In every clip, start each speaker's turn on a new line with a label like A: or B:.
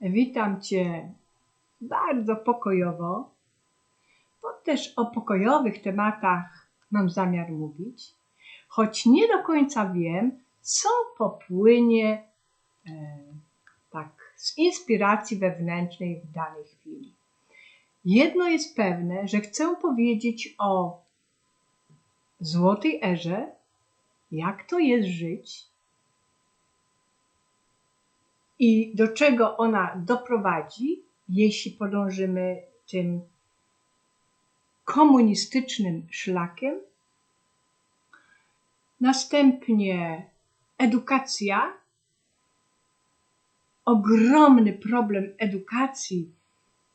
A: Witam Cię bardzo pokojowo, bo też o pokojowych tematach mam zamiar mówić, choć nie do końca wiem, co popłynie e, tak z inspiracji wewnętrznej w danej chwili. Jedno jest pewne, że chcę powiedzieć o złotej erze, jak to jest żyć i do czego ona doprowadzi, jeśli podążymy tym komunistycznym szlakiem. Następnie edukacja, ogromny problem edukacji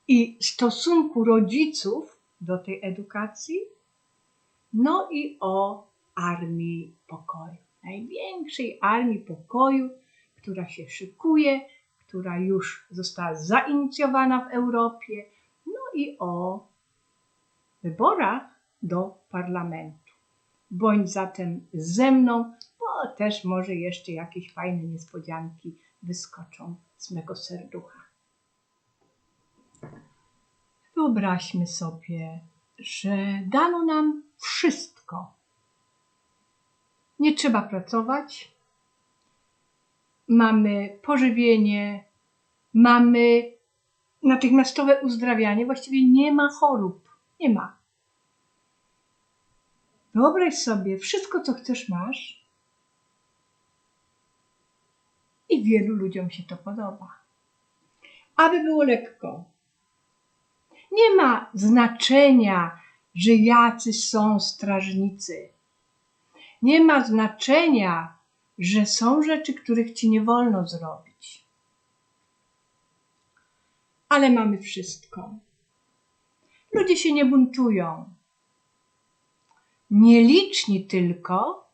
A: i stosunku rodziców do tej edukacji, no i o armii pokoju, największej armii pokoju, która się szykuje, która już została zainicjowana w Europie, no i o wyborach do parlamentu. Bądź zatem ze mną, bo też może jeszcze jakieś fajne niespodzianki wyskoczą z mego serducha. Wyobraźmy sobie, że dano nam wszystko. Nie trzeba pracować, mamy pożywienie, mamy natychmiastowe uzdrawianie, właściwie nie ma chorób, nie ma. Wyobraź sobie, wszystko co chcesz masz i wielu ludziom się to podoba. Aby było lekko. Nie ma znaczenia, że jacy są strażnicy. Nie ma znaczenia, że są rzeczy, których ci nie wolno zrobić. Ale mamy wszystko. Ludzie się nie buntują. Nieliczni tylko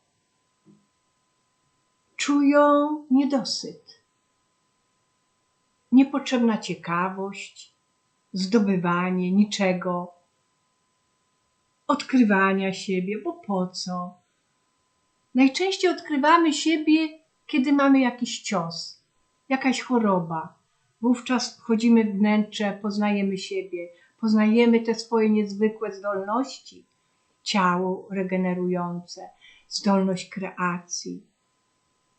A: czują niedosyt. Niepotrzebna ciekawość, zdobywanie niczego, odkrywania siebie, bo po co? Najczęściej odkrywamy siebie, kiedy mamy jakiś cios, jakaś choroba. Wówczas wchodzimy w wnętrze, poznajemy siebie, poznajemy te swoje niezwykłe zdolności, ciało regenerujące, zdolność kreacji,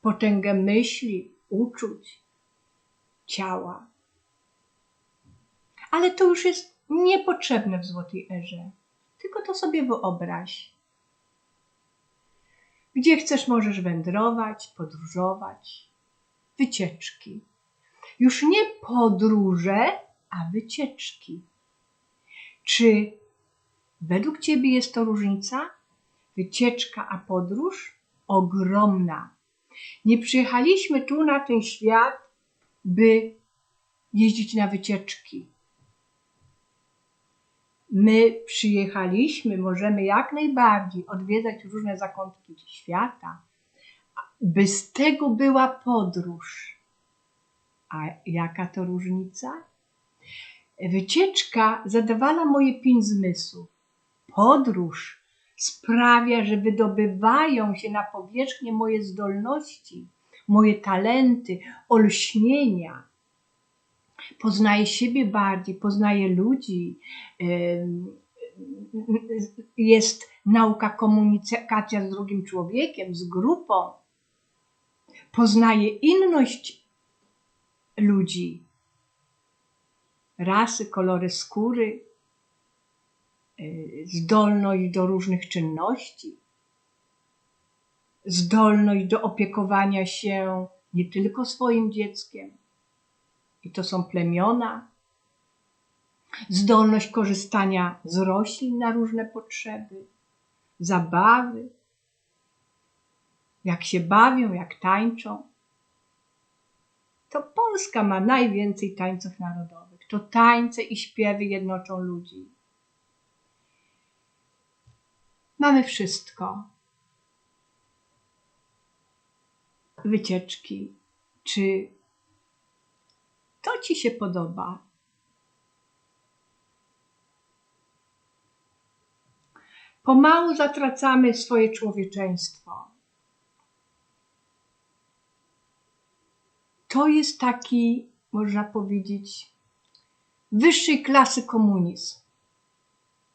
A: potęgę myśli, uczuć, ciała. Ale to już jest niepotrzebne w złotej erze. Tylko to sobie wyobraź. Gdzie chcesz, możesz wędrować, podróżować. Wycieczki. Już nie podróże, a wycieczki. Czy według Ciebie jest to różnica? Wycieczka a podróż? Ogromna. Nie przyjechaliśmy tu na ten świat, by jeździć na wycieczki. My przyjechaliśmy, możemy jak najbardziej odwiedzać różne zakątki świata, by z tego była podróż. A jaka to różnica? Wycieczka zadawala moje pięć zmysłów. Podróż sprawia, że wydobywają się na powierzchnię moje zdolności, moje talenty, olśnienia poznaje siebie bardziej, poznaje ludzi. Jest nauka komunikacja z drugim człowiekiem, z grupą. Poznaje inność ludzi, rasy, kolory skóry, zdolność do różnych czynności, zdolność do opiekowania się nie tylko swoim dzieckiem, i to są plemiona, zdolność korzystania z roślin na różne potrzeby, zabawy, jak się bawią, jak tańczą. To Polska ma najwięcej tańców narodowych. To tańce i śpiewy jednoczą ludzi. Mamy wszystko. Wycieczki, czy to ci się podoba. Pomału zatracamy swoje człowieczeństwo. To jest taki można powiedzieć, wyższej klasy komunizm.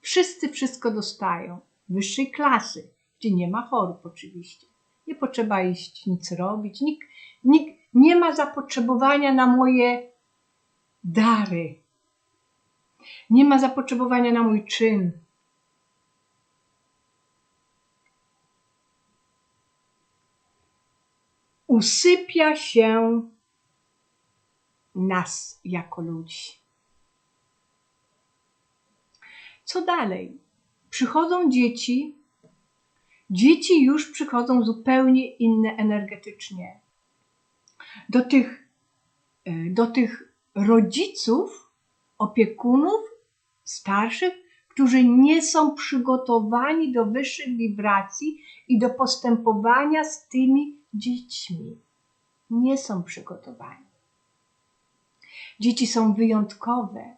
A: Wszyscy wszystko dostają. Wyższej klasy, gdzie nie ma chorób oczywiście. Nie potrzeba iść nic robić. Nikt, nikt nie ma zapotrzebowania na moje dary. Nie ma zapotrzebowania na mój czyn. Usypia się nas jako ludzi. Co dalej? Przychodzą dzieci. Dzieci już przychodzą zupełnie inne energetycznie. Do tych, e, do tych rodziców, opiekunów, starszych, którzy nie są przygotowani do wyższych wibracji i do postępowania z tymi dziećmi. Nie są przygotowani. Dzieci są wyjątkowe.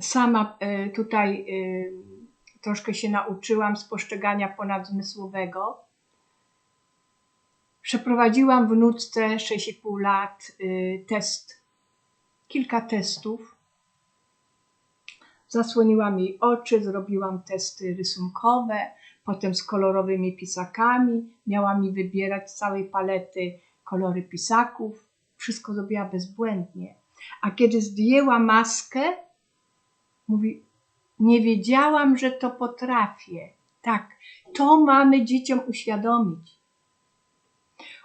A: Sama e, tutaj e, troszkę się nauczyłam z postrzegania ponadzmysłowego. Przeprowadziłam wnuczce 6,5 lat e, test, kilka testów. Zasłoniłam jej oczy, zrobiłam testy rysunkowe, potem z kolorowymi pisakami. Miała mi wybierać z całej palety kolory pisaków. Wszystko zrobiła bezbłędnie. A kiedy zdjęła maskę, mówi: Nie wiedziałam, że to potrafię. Tak, to mamy dzieciom uświadomić.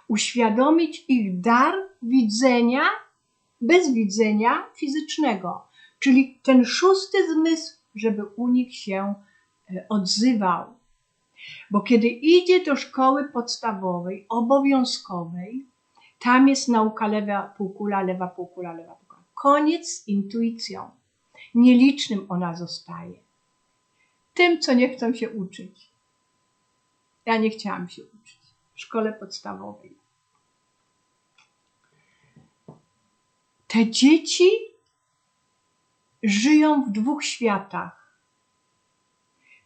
A: Uświadomić ich dar widzenia bez widzenia fizycznego, czyli ten szósty zmysł, żeby u nich się e, odzywał. Bo kiedy idzie do szkoły podstawowej, obowiązkowej, tam jest nauka lewa półkula, lewa półkula, lewa półkula. Koniec z intuicją. Nielicznym ona zostaje. Tym, co nie chcą się uczyć. Ja nie chciałam się uczyć w szkole podstawowej. Te dzieci żyją w dwóch światach.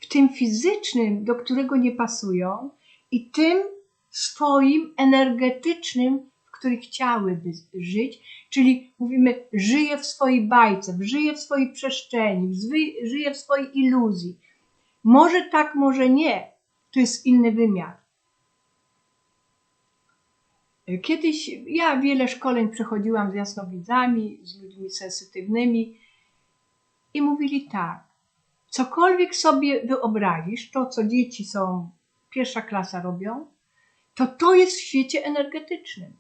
A: W tym fizycznym, do którego nie pasują, i tym swoim energetycznym, które chciałyby żyć, czyli mówimy, żyje w swojej bajce, żyje w swojej przestrzeni, żyje w swojej iluzji. Może tak, może nie. To jest inny wymiar. Kiedyś ja wiele szkoleń przechodziłam z jasnowidzami, z ludźmi sensytywnymi i mówili tak, cokolwiek sobie wyobrazisz, to co dzieci są, pierwsza klasa robią, to to jest w świecie energetycznym.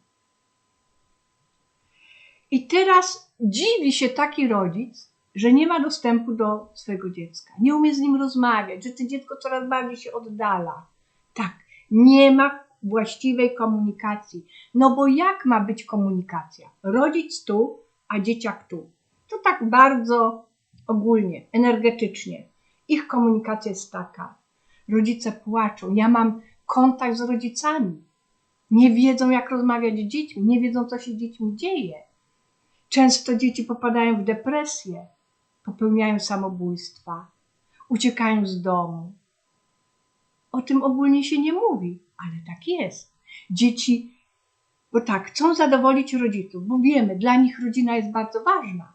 A: I teraz dziwi się taki rodzic, że nie ma dostępu do swojego dziecka, nie umie z nim rozmawiać, że to dziecko coraz bardziej się oddala. Tak, nie ma właściwej komunikacji. No bo jak ma być komunikacja? Rodzic tu, a dzieciak tu. To tak bardzo ogólnie, energetycznie. Ich komunikacja jest taka. Rodzice płaczą. Ja mam kontakt z rodzicami. Nie wiedzą, jak rozmawiać z dziećmi, nie wiedzą, co się z dziećmi dzieje. Często dzieci popadają w depresję, popełniają samobójstwa, uciekają z domu. O tym ogólnie się nie mówi, ale tak jest. Dzieci, bo tak, chcą zadowolić rodziców, bo wiemy, dla nich rodzina jest bardzo ważna.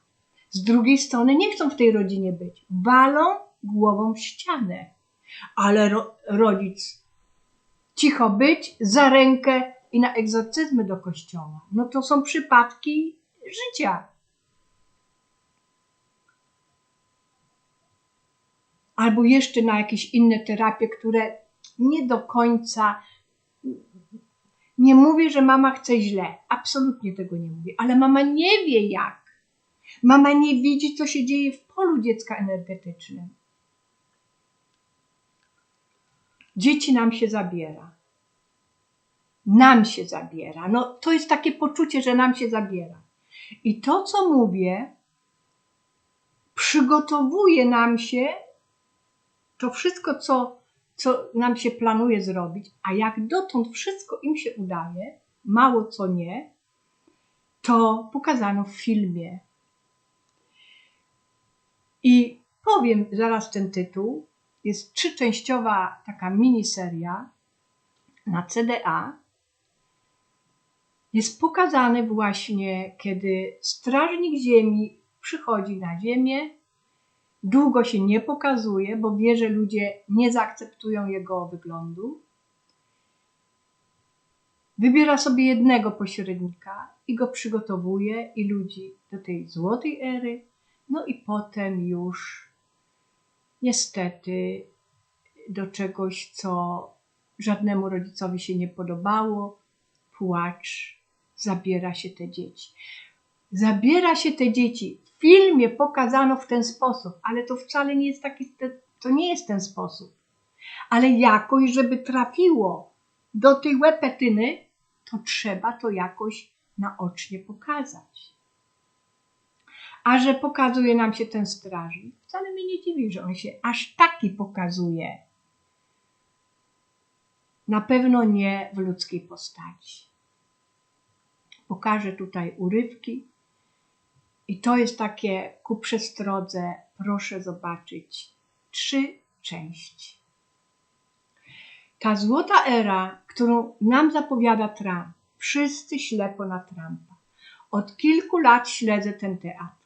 A: Z drugiej strony nie chcą w tej rodzinie być. Walą głową w ścianę. Ale ro, rodzic cicho być, za rękę i na egzorcyzmy do kościoła. No to są przypadki życia. Albo jeszcze na jakieś inne terapie, które nie do końca. Nie mówię, że mama chce źle. Absolutnie tego nie mówię, ale mama nie wie jak. Mama nie widzi, co się dzieje w polu dziecka energetycznym. Dzieci nam się zabiera. Nam się zabiera. No, to jest takie poczucie, że nam się zabiera. I to, co mówię, przygotowuje nam się to wszystko, co, co nam się planuje zrobić, a jak dotąd wszystko im się udaje, mało co nie, to pokazano w filmie. I powiem zaraz ten tytuł. Jest trzyczęściowa taka miniseria na CDA jest pokazane właśnie, kiedy strażnik ziemi przychodzi na ziemię, długo się nie pokazuje, bo wie, że ludzie nie zaakceptują jego wyglądu. Wybiera sobie jednego pośrednika i go przygotowuje i ludzi do tej złotej ery, no i potem już niestety do czegoś, co żadnemu rodzicowi się nie podobało, płacz, zabiera się te dzieci. Zabiera się te dzieci. W filmie pokazano w ten sposób, ale to wcale nie jest taki, to nie jest ten sposób. Ale jakoś, żeby trafiło do tej łepetyny, to trzeba to jakoś naocznie pokazać. A że pokazuje nam się ten strażnik, wcale mnie nie dziwi, że on się aż taki pokazuje. Na pewno nie w ludzkiej postaci. Pokażę tutaj urywki. I to jest takie ku przestrodze, proszę zobaczyć, trzy części. Ta złota era, którą nam zapowiada Trump, wszyscy ślepo na Trumpa. Od kilku lat śledzę ten teatr.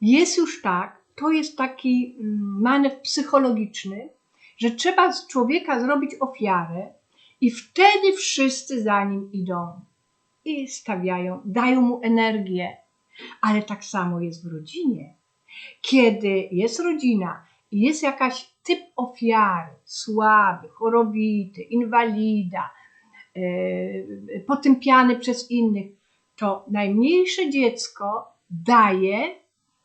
A: Jest już tak, to jest taki mm, manewr psychologiczny, że trzeba z człowieka zrobić ofiarę i wtedy wszyscy za nim idą i stawiają, dają mu energię. Ale tak samo jest w rodzinie. Kiedy jest rodzina i jest jakaś typ ofiary, słaby, chorowity, inwalida, yy, potępiany przez innych, to najmniejsze dziecko daje,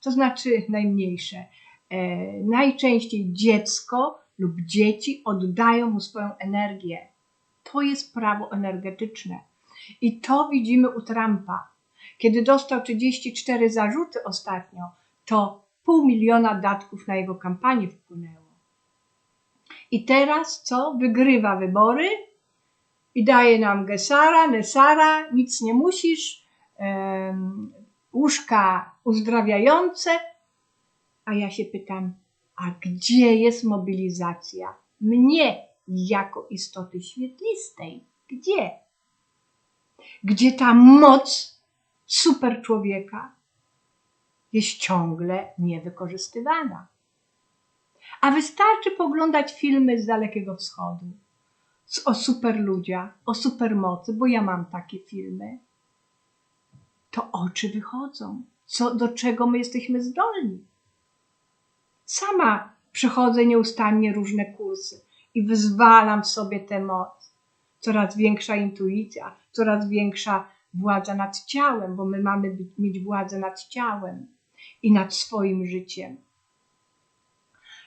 A: to znaczy najmniejsze, yy, najczęściej dziecko lub dzieci oddają mu swoją energię. To jest prawo energetyczne. I to widzimy u Trumpa. Kiedy dostał 34 zarzuty ostatnio, to pół miliona datków na jego kampanię wpłynęło. I teraz co? Wygrywa wybory i daje nam Gesara, Nesara, nic nie musisz, łóżka uzdrawiające. A ja się pytam, a gdzie jest mobilizacja mnie jako istoty świetlistej? Gdzie? Gdzie ta moc super człowieka jest ciągle niewykorzystywana? A wystarczy poglądać filmy z Dalekiego Wschodu o superludziach, o supermocy, bo ja mam takie filmy. To oczy wychodzą, co, do czego my jesteśmy zdolni. Sama przechodzę nieustannie różne kursy i wyzwalam w sobie tę moc. Coraz większa intuicja, coraz większa władza nad ciałem, bo my mamy być, mieć władzę nad ciałem i nad swoim życiem.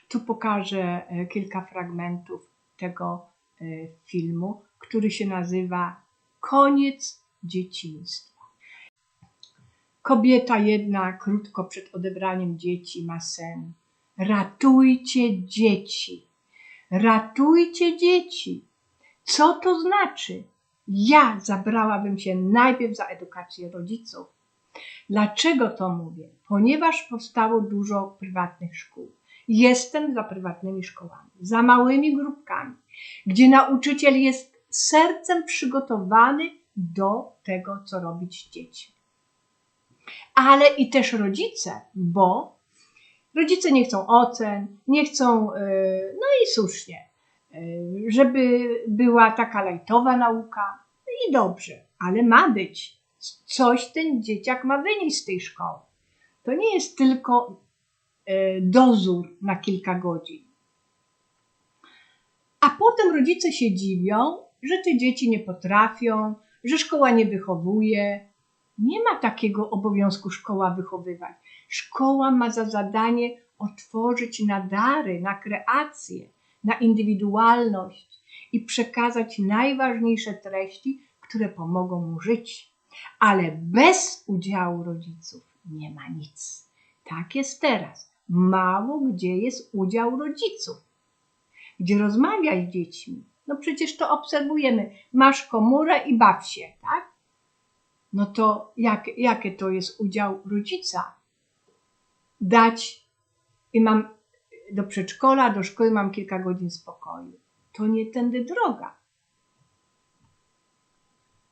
A: Tu pokażę e, kilka fragmentów tego e, filmu, który się nazywa Koniec dzieciństwa. Kobieta jedna krótko przed odebraniem dzieci ma sen. Ratujcie dzieci. Ratujcie dzieci. Co to znaczy? Ja zabrałabym się najpierw za edukację rodziców. Dlaczego to mówię? Ponieważ powstało dużo prywatnych szkół. Jestem za prywatnymi szkołami, za małymi grupkami, gdzie nauczyciel jest sercem przygotowany do tego, co robić z dziećmi. Ale i też rodzice, bo rodzice nie chcą ocen, nie chcą, e, no i słusznie, żeby była taka lajtowa nauka i dobrze, ale ma być. Coś ten dzieciak ma wynieść z tej szkoły. To nie jest tylko E, dozór na kilka godzin. A potem rodzice się dziwią, że te dzieci nie potrafią, że szkoła nie wychowuje. Nie ma takiego obowiązku szkoła wychowywać. Szkoła ma za zadanie otworzyć na dary, na kreację, na indywidualność i przekazać najważniejsze treści, które pomogą mu żyć. Ale bez udziału rodziców nie ma nic. Tak jest teraz mało gdzie jest udział rodziców, gdzie rozmawiaj z dziećmi. No przecież to obserwujemy. Masz komórę i baw się, tak? No to jak, jakie to jest udział rodzica? Dać i mam do przedszkola, do szkoły mam kilka godzin spokoju. To nie tędy droga.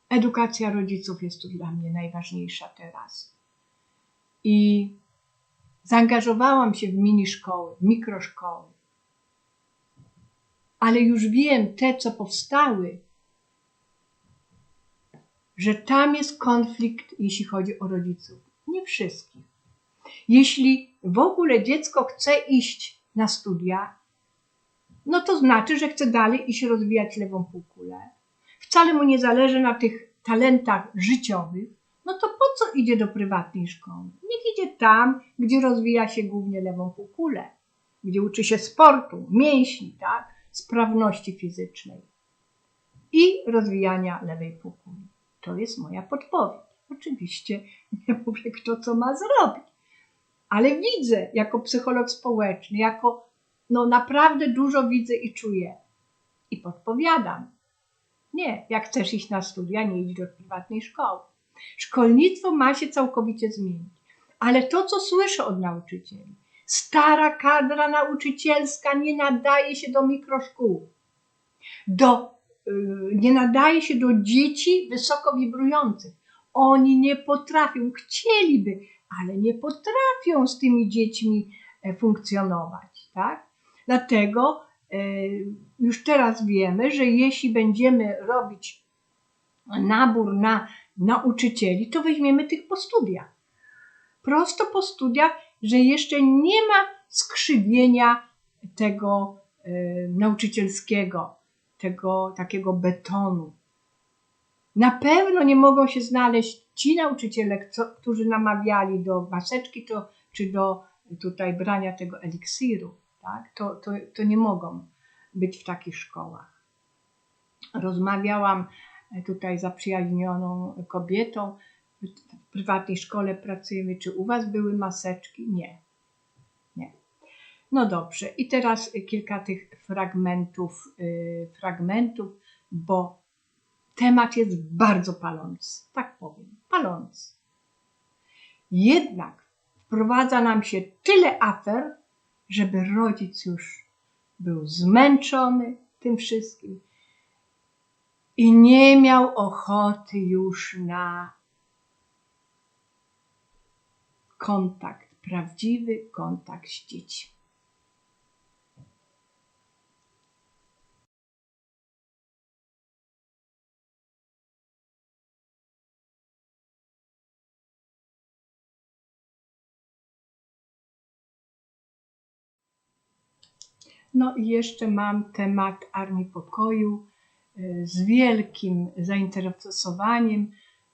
A: edukacja rodziców jest tu dla mnie najważniejsza teraz. I zaangażowałam się w mini szkoły, w mikroszkoły. Ale już wiem, te co powstały, że tam jest konflikt, jeśli chodzi o rodziców. Nie wszystkich. Jeśli w ogóle dziecko chce iść na studia, no to znaczy, że chce dalej iść rozwijać lewą półkulę. Wcale mu nie zależy na tych talentach życiowych, no to po co idzie do prywatnej szkoły? Niech idzie tam, gdzie rozwija się głównie lewą półkulę, gdzie uczy się sportu, mięśni, tak? sprawności fizycznej i rozwijania lewej półkuli. To jest moja podpowiedź. Oczywiście nie mówię, kto co ma zrobić, ale widzę jako psycholog społeczny, jako no naprawdę dużo widzę i czuję i podpowiadam. Nie, jak chcesz iść na studia, nie idź do prywatnej szkoły. Szkolnictwo ma się całkowicie zmienić. Ale to, co słyszę od nauczycieli, stara kadra nauczycielska nie nadaje się do mikroszkół, do, yy, nie nadaje się do dzieci wysoko wibrujących. Oni nie potrafią, chcieliby, ale nie potrafią z tymi dziećmi e, funkcjonować. Tak? Dlatego e, już teraz wiemy, że jeśli będziemy robić nabór na nauczycieli, to weźmiemy tych po studiach. Prosto po studiach, że jeszcze nie ma skrzywienia tego e, nauczycielskiego, tego takiego betonu. Na pewno nie mogą się znaleźć ci nauczyciele, którzy namawiali do maseczki to, czy do tutaj brania tego eliksiru. Tak? To, to, to nie mogą być w takich szkołach. Rozmawiałam tutaj zaprzyjaźnioną kobietą, w prywatnej szkole pracujemy, czy u Was były maseczki? Nie. Nie. No dobrze, i teraz kilka tych fragmentów, yy, fragmentów, bo temat jest bardzo palący, tak powiem, palący. Jednak wprowadza nam się tyle afer, żeby rodzic już był zmęczony tym wszystkim i nie miał ochoty już na kontakt, prawdziwy kontakt z dziećmi. No i jeszcze mam temat Armii Pokoju. Z wielkim zainteresowaniem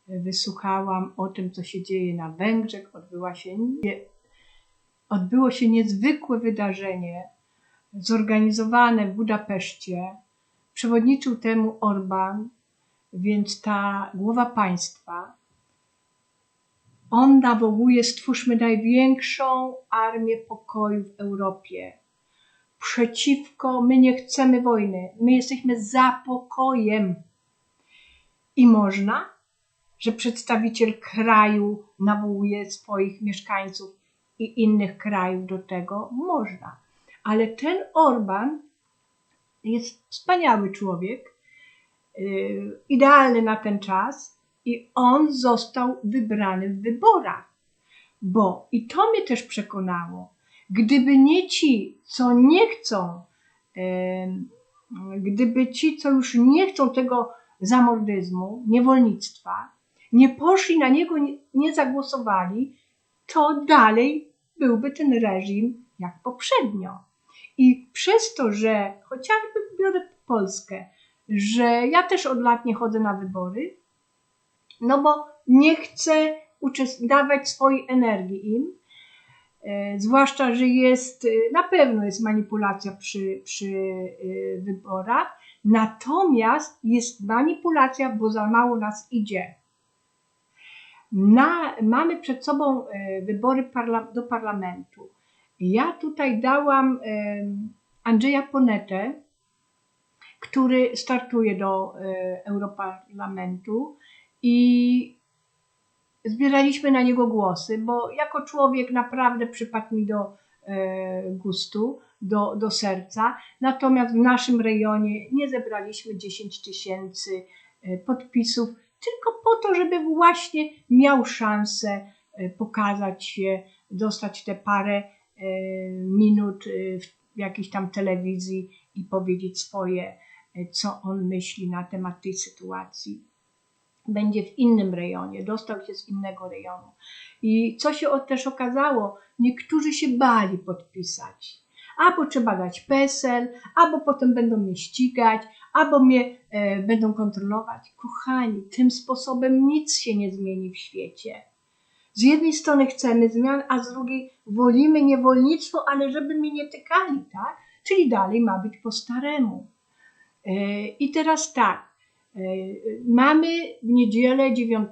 A: wysłuchałam o tym, co się dzieje na Węgrzech. Odbyła się odbyło się niezwykłe wydarzenie zorganizowane w Budapeszcie. Przewodniczył temu Orban, więc ta głowa państwa. On nawołuje, stwórzmy największą armię pokoju w Europie przeciwko, my nie chcemy wojny, my jesteśmy za pokojem. I można, że przedstawiciel kraju nawołuje swoich mieszkańców i innych krajów do tego? Można. Ale ten Orban jest wspaniały człowiek, yy, idealny na ten czas i on został wybrany w wyborach. Bo i to mnie też przekonało, Gdyby nie ci, co nie chcą, gdyby ci, co już nie chcą tego zamordyzmu, niewolnictwa, nie poszli na niego, nie zagłosowali, to dalej byłby ten reżim jak poprzednio. I przez to, że chociażby biorę Polskę, że ja też od lat nie chodzę na wybory, no bo nie chcę dawać swojej energii im, zwłaszcza, że jest, e, na pewno jest manipulacja przy, przy e, wyborach, natomiast jest manipulacja, bo za mało nas idzie. Na, mamy przed sobą wybory parla, do parlamentu. Ja tutaj dałam Andrzeja Ponetę, który startuje do Europarlamentu i zbieraliśmy na niego głosy, bo jako człowiek naprawdę przypadł mi do e, gustu, do, do serca. Natomiast w naszym rejonie nie zebraliśmy 10 tysięcy e, podpisów, tylko po to, żeby właśnie miał szansę e, pokazać się, dostać te parę minut w jakiejś tam telewizji i powiedzieć swoje, co on myśli na temat tej sytuacji. Będzie w innym rejonie, dostał się z innego rejonu. I co się też okazało, niektórzy się bali podpisać. Albo trzeba dać PESEL, albo potem będą mnie ścigać, albo mnie e, będą kontrolować. Kochani, tym sposobem nic się nie zmieni w świecie. Z jednej strony chcemy zmian, a z drugiej wolimy niewolnictwo, ale żeby mnie nie tykali, tak? Czyli dalej ma być po staremu. E, I teraz tak, mamy w niedzielę 9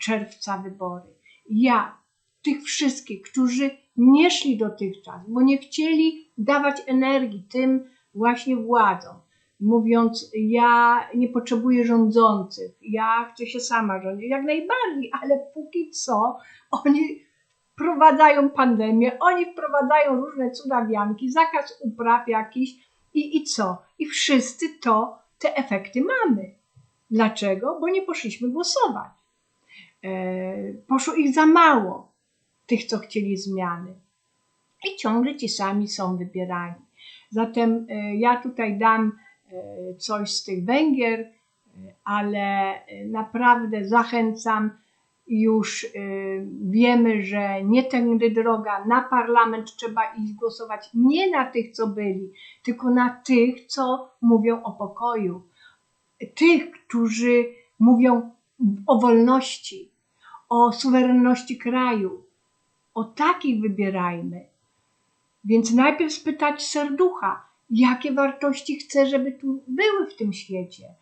A: czerwca wybory. Ja, tych wszystkich, którzy nie szli dotychczas, bo nie chcieli dawać energii tym właśnie władzom, mówiąc, ja nie potrzebuję rządzących, ja chcę się sama rządzić, jak najbardziej, ale póki co oni wprowadzają pandemię, oni wprowadzają różne cudawianki, zakaz upraw jakiś i, i co? I wszyscy to, te efekty mamy. Dlaczego? Bo nie poszliśmy głosować. E, poszło ich za mało, tych, co chcieli zmiany. I ciągle ci sami są wybierani. Zatem e, ja tutaj dam e, coś z tych Węgier, ale naprawdę zachęcam. Już e, wiemy, że nie tędy droga, na parlament trzeba iść głosować nie na tych, co byli, tylko na tych, co mówią o pokoju. Tych, którzy mówią o wolności, o suwerenności kraju. O takich wybierajmy. Więc najpierw spytać serducha, jakie wartości chce, żeby tu były w tym świecie,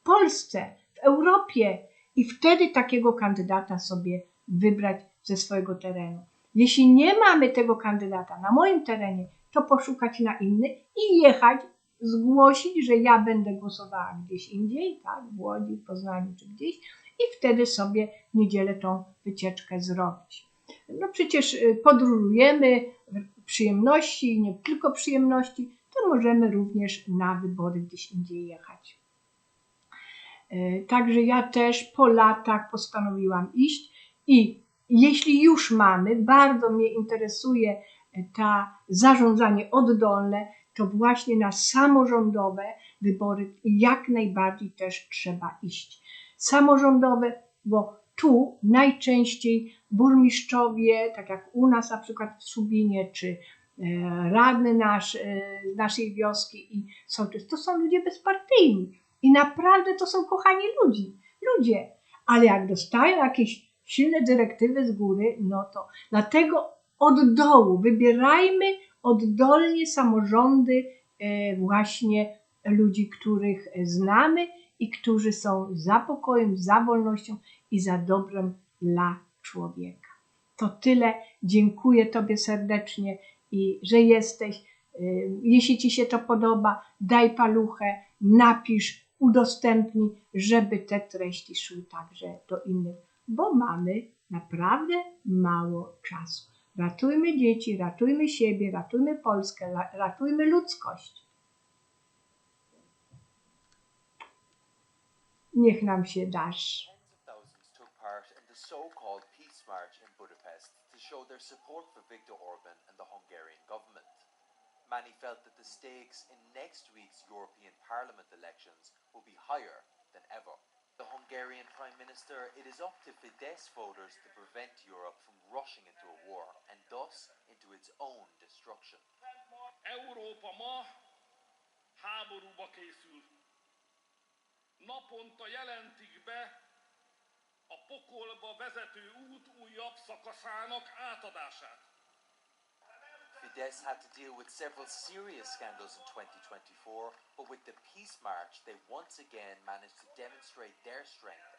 A: w Polsce, w Europie, i wtedy takiego kandydata sobie wybrać ze swojego terenu. Jeśli nie mamy tego kandydata na moim terenie, to poszukać na inny i jechać, zgłosić, że ja będę głosowała gdzieś indziej, tak, w Łodzi, w Poznaniu czy gdzieś, i wtedy sobie w niedzielę tą wycieczkę zrobić. No przecież y, podróżujemy przyjemności nie tylko przyjemności, to możemy również na wybory gdzieś indziej jechać. E, Także ja też po latach postanowiłam iść i jeśli już mamy, bardzo mnie interesuje e, ta zarządzanie oddolne, to właśnie na samorządowe wybory jak najbardziej też trzeba iść. Samorządowe, bo tu najczęściej burmistrzowie, tak jak u nas na przykład w Subinie, czy e, radny nasz, naszej wioski i sołtys, to są ludzie bezpartyjni. I naprawdę to są kochani ludzi, ludzie. Ale jak dostają jakieś silne dyrektywy z góry, no to dlatego od dołu wybierajmy oddolnie samorządy e, właśnie ludzi, których znamy i którzy są za pokojem, za wolnością i za dobrem dla człowieka. To tyle. Dziękuję Tobie serdecznie i że jesteś. Y, Jeśli Ci się to podoba, daj paluchę, napisz, udostępnij, żeby te treści szły także do innych, bo mamy naprawdę mało czasu. Ratujmy dzieci, ratujmy siebie, ratujmy Polskę, ra- ratujmy ludzkość. Niech nam się dasz.
B: March in Budapest to show their support for Viktor Orban and the Hungarian government. Many felt that the stakes in next week's European Parliament elections will be higher than ever. The Hungarian Prime Minister, it is up to Fidesz voters to prevent Europe from rushing into a war and thus into its own destruction.
C: Európa ma háborúba készül. Naponta jelentik be a pokolba vezető út újabb szakaszának átadását.
B: Fidesz had to deal with several serious scandals in 2024, but with the Peace March, they once again managed to demonstrate their strength